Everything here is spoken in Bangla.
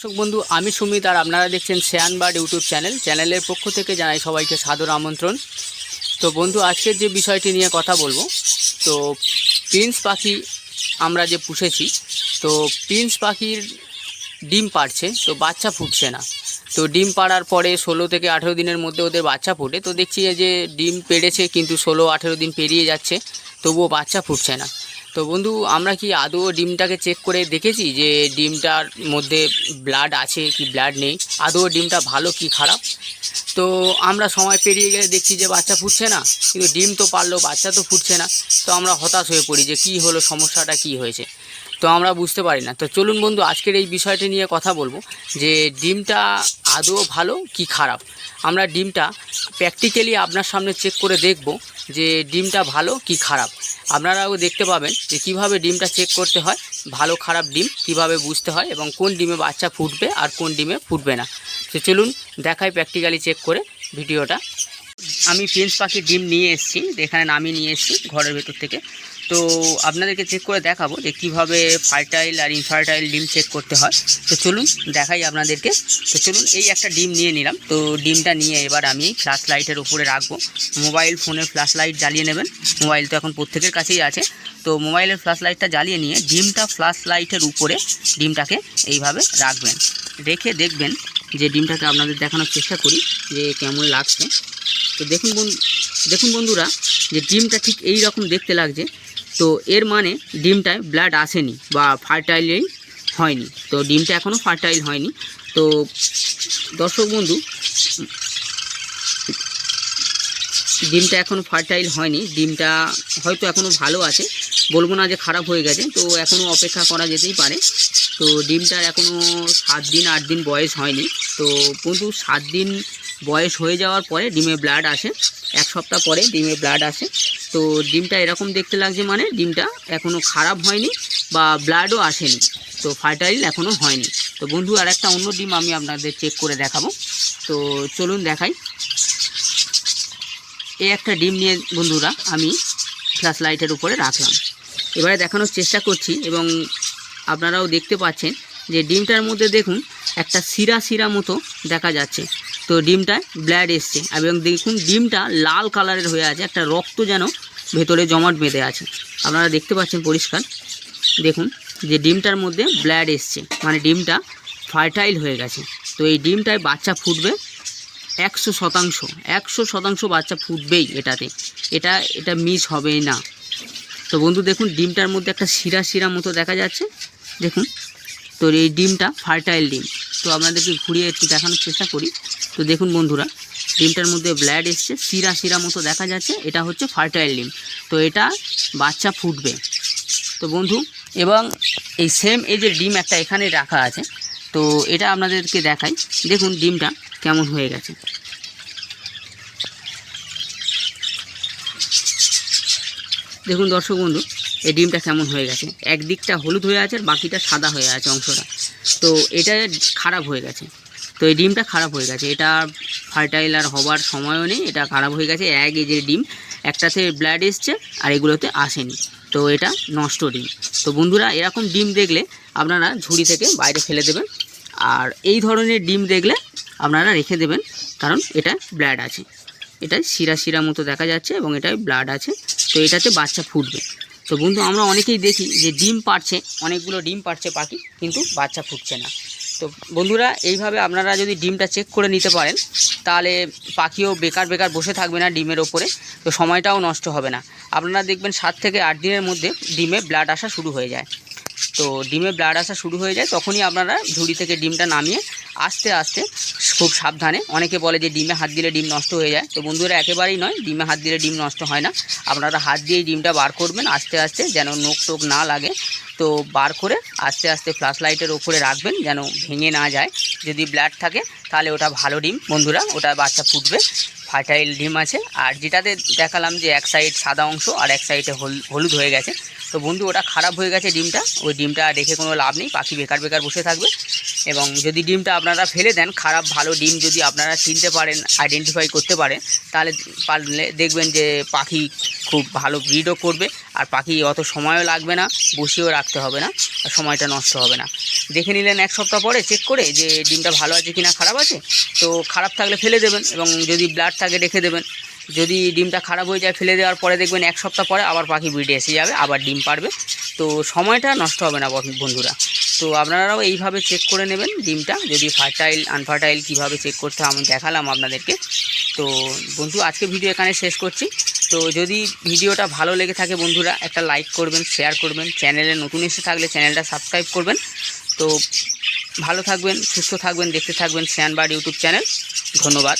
দর্শক বন্ধু, আমি সুমিত আর আপনারা দেখছেন শেয়ান বার্ড ইউটিউব চ্যানেল। চ্যানেলের পক্ষ থেকে জানাই সবাইকে সাদর আমন্ত্রণ। তো বন্ধু, আজকের যে বিষয়টি নিয়ে কথা বলব, তো প্রিন্স পাখি আমরা যে পুষেছি, তো প্রিন্স পাখির ডিম পাড়ছে, তো বাচ্চা ফুটছে না। তো ডিম পাড়ার পরে ষোলো থেকে আঠেরো দিনের মধ্যে ওদের বাচ্চা ফুটে, তো দেখছি যে ডিম পেড়েছে, কিন্তু ষোলো আঠেরো দিন পেরিয়ে যাচ্ছে, তবুও বাচ্চা ফুটছে না। তো বন্ধু, আমরা কি আদৌ ডিমটাকে চেক করে দেখেছি যে ডিমটার মধ্যে ব্লাড আছে কি ব্লাড নেই? আদৌ ডিমটা ভালো কি খারাপ? তো আমরা সময় পেরিয়ে গেলে দেখছি যে বাচ্চা ফুটছে না, কিন্তু ডিম তো পারল বাচ্চা তো ফুটছে না। তো আমরা হতাশ হয়ে পড়ি যে কি হলো, সমস্যাটা কি হয়েছে? তো আমরা বুঝতে পারি না। তো চলুন বন্ধু, আজকের এই বিষয়টি নিয়ে কথা বলব যে ডিমটা আদৌ ভালো কি খারাপ। আমরা ডিমটা প্র্যাকটিক্যালি আপনার সামনে চেক করে দেখব যে ডিমটা ভালো কি খারাপ। আপনারাও দেখতে পাবেন যে কীভাবে ডিমটা চেক করতে হয়, ভালো খারাপ ডিম কীভাবে বুঝতে হয় এবং কোন ডিমে বাচ্চা ফুটবে আর কোন ডিমে ফুটবে না। তো চলুন দেখাই প্র্যাকটিক্যালি চেক করে ভিডিওটা। আমি প্রিন্স পাখির ডিম নিয়ে এসেছি, এখানে নামিয়ে নিয়ে এসেছি ঘরের ভেতর থেকে। তো আপনাদেরকে চেক করে দেখাবো যে কীভাবে ফার্টাইল আর ইনফার্টাইল ডিম চেক করতে হয়। তো চলুন দেখাই আপনাদেরকে। তো চলুন, এই একটা ডিম নিয়ে নিলাম। তো ডিমটা নিয়ে এবার আমি ফ্ল্যাশ লাইটের উপরে রাখব। মোবাইল ফোনে ফ্ল্যাশ লাইট জ্বালিয়ে নেবেন। মোবাইল তো এখন প্রত্যেকের কাছেই আছে। তো মোবাইলের ফ্ল্যাশ লাইটটা জ্বালিয়ে নিয়ে ডিমটা ফ্ল্যাশ লাইটের উপরে ডিমটাকে এইভাবে রাখবেন। রেখে দেখবেন যে ডিমটাকে আপনাদের দেখানোর চেষ্টা করি যে কেমন লাগছে। তো দেখুন দেখুন বন্ধুরা, যে ডিমটা ঠিক এই রকম দেখতে লাগছে। তো এর মানে ডিমটায় ব্লাড আসেনি বা ফার্টাইলেই হয়নি। তো ডিমটা এখনও ফার্টাইল হয়নি। তো দর্শক বন্ধু, ডিমটা এখনও ফার্টাইল হয়নি। ডিমটা হয়তো এখনও ভালো আছে। বলব না যে খারাপ হয়ে গেছে, তো এখনও অপেক্ষা করা যেতেই পারে। তো ডিমটার এখনও সাত দিন, আট দিন বয়স হয়নি। তো বন্ধু, সাত দিন বয়স হয়ে যাওয়ার পরে ডিমে ব্লাড আসে। এক সপ্তাহ পরে ডিমে ব্লাড আসে। তো ডিমটা এরকম দেখতে লাগছে মানে ডিমটা এখনও খারাপ হয়নি বা ব্লাডও আসেনি। তো ফার্টাইল এখনও হয়নি। তো বন্ধু আর একটা অন্য ডিম আমি আপনাদের চেক করে দেখাবো। তো চলুন দেখাই। এই একটা ডিম নিয়ে বন্ধুরা আমি ফ্ল্যাশ লাইটের উপরে রাখলাম। এবারে দেখানোর চেষ্টা করছি এবং আপনারাও দেখতে পাচ্ছেন যে ডিমটার মধ্যে দেখুন একটা শিরা শিরা মতো দেখা যাচ্ছে। তো ডিমটায় ব্ল্যাড এসছে। এবং দেখুন, ডিমটা লাল কালারের হয়ে আছে। একটা রক্ত যেন ভেতরে জমাট বেঁধে আছে। আপনারা দেখতে পাচ্ছেন পরিষ্কার। দেখুন, যে ডিমটার মধ্যে ব্ল্যাড এসছে। মানে ডিমটা ফার্টাইল হয়ে গেছে। তো এই ডিমটায় বাচ্চা ফুটবে একশো শতাংশ। একশো শতাংশ বাচ্চা ফুটবেই এটাতে। এটা এটা মিস হবেই না। তো বন্ধু, দেখুন, ডিমটার মধ্যে একটা শিরা শিরা মতো দেখা যাচ্ছে। দেখুন, তো এই ডিমটা ফার্টাইল ডিম। তো আপনাদেরকে ঘুরিয়ে একটু দেখানোর চেষ্টা করি। তো দেখুন বন্ধুরা, ডিমটার মধ্যে ব্লাড এসছে, শিরা শিরা মতো দেখা যাচ্ছে, এটা হচ্ছে ফার্টাইল ডিম। তো এটা বাচ্চা ফুটবে। তো বন্ধু, এবং এই সেম এই যে ডিম একটা এখানে রাখা আছে, তো এটা আপনাদেরকে দেখাই। দেখুন ডিমটা কেমন হয়ে গেছে। দেখুন দর্শক বন্ধু, এই ডিমটা কেমন হয়ে গেছে। একদিকটা হলুদ হয়ে আছে আর বাকিটা সাদা হয়ে আছে অংশটা। তো এটা খারাপ হয়ে গেছে। তো এই ডিমটা খারাপ হয়ে গেছে। এটা ফার্টাইল আর হবার সময়ও নেই, এটা খারাপ হয়ে গেছে। এক এজের ডিম, একটাতে ব্লাড এসছে আর এগুলোতে আসেনি। তো এটা নষ্ট ডিম। তো বন্ধুরা, এরকম ডিম দেখলে আপনারা ঝুড়ি থেকে বাইরে ফেলে দেবেন আর এই ধরনের ডিম দেখলে আপনারা রেখে দেবেন, কারণ এটা ব্লাড আছে। এটাই শিরা শিরা মতো দেখা যাচ্ছে এবং এটাই ব্লাড আছে। তো এটাতে বাচ্চা ফুটবে। তো বন্ধু, আমরা অনেকেই দেখি যে ডিম পাড়ছে, অনেকগুলো ডিম পাড়ছে পাখি, কিন্তু বাচ্চা ফুটছে না। তো বন্ধুরা, এইভাবে আপনারা যদি ডিমটা চেক করে নিতে পারেন, তাহলে পাখিও বেকার বেকার বসে থাকবে না ডিমের ওপরে, তো সময়টাও নষ্ট হবে না। আপনারা দেখবেন সাত থেকে আট দিনের মধ্যে ডিমে ব্লাড আসা শুরু হয়ে যায়। তো ডিমে ব্লাড আসা শুরু হয়ে যায়, তখনই আপনারা ঝুড়ি থেকে ডিমটা নামিয়ে আস্তে আস্তে খুব সাবধানে, অনেকে বলে যে ডিমে হাত দিলে ডিম নষ্ট হয়ে যায়, তো বন্ধুরা একেবারেই নয়, ডিমে হাত দিলে ডিম নষ্ট হয় না। আপনারা হাত দিয়েই ডিমটা বার করবেন, আস্তে আস্তে যেন নোক টোক না লাগে। তো বার করে আস্তে আস্তে ফ্ল্যাশ লাইটের ওপরে রাখবেন যেন ভেঙে না যায়। যদি ব্লাড থাকে, তাহলে ওটা ভালো ডিম। বন্ধুরা, ওটা বাচ্চা ফুটবে। ফার্টাইল ডিম আছে। আর যেটাতে দেখালাম যে এক সাইড সাদা অংশ আর এক সাইডে হলুদ হয়ে গেছে। তো বন্ধু, ওটা খারাপ হয়ে গেছে ডিমটা। ওই ডিমটা রেখে কোনো লাভ নেই। পাখি বেকার বেকার বসে থাকবে। এবং যদি ডিমটা আপনারা ফেলে দেন, খারাপ ভালো ডিম যদি আপনারা চিনতে পারেন আইডেন্টিফাই করতে পারেন, তাহলে পারলে দেখবেন যে পাখি খুব ভালো ব্রিডও করবে। আর পাখি অত সময়ও লাগবে না। বসিয়েও রাখতে রাখতে হবে না আর সময়টা নষ্ট হবে না। দেখে নিলেন এক সপ্তাহ পরে চেক করে যে ডিমটা ভালো আছে কি না খারাপ আছে, তো খারাপ থাকলে ফেলে দেবেন এবং যদি ব্লাড থাকে রেখে দেবেন। যদি ডিমটা খারাপ হয়ে যায় ফেলে দেওয়ার পরে দেখবেন এক সপ্তাহ পরে আবার পাখি ব্রিডে এসে যাবে, আবার ডিম পারবে। তো সময়টা নষ্ট হবে না বন্ধুরা। তো আপনারাও এইভাবে চেক করে নেবেন ডিমটা, যদি ফার্টাইল আনফার্টাইল কীভাবে চেক করতে আমি দেখালাম আপনাদেরকে। তো বন্ধু আজকে ভিডিও এখানে শেষ করছি। তো যদি ভিডিওটা ভালো লেগে থাকে বন্ধুরা, একটা লাইক করবেন শেয়ার করবেন চ্যানেলে নতুন এসে থাকলে চ্যানেলটা সাবস্ক্রাইব করবেন। তো ভালো থাকবেন, সুস্থ থাকবেন, দেখতে থাকবেন শ্যানবার ইউটিউব চ্যানেল ধন্যবাদ।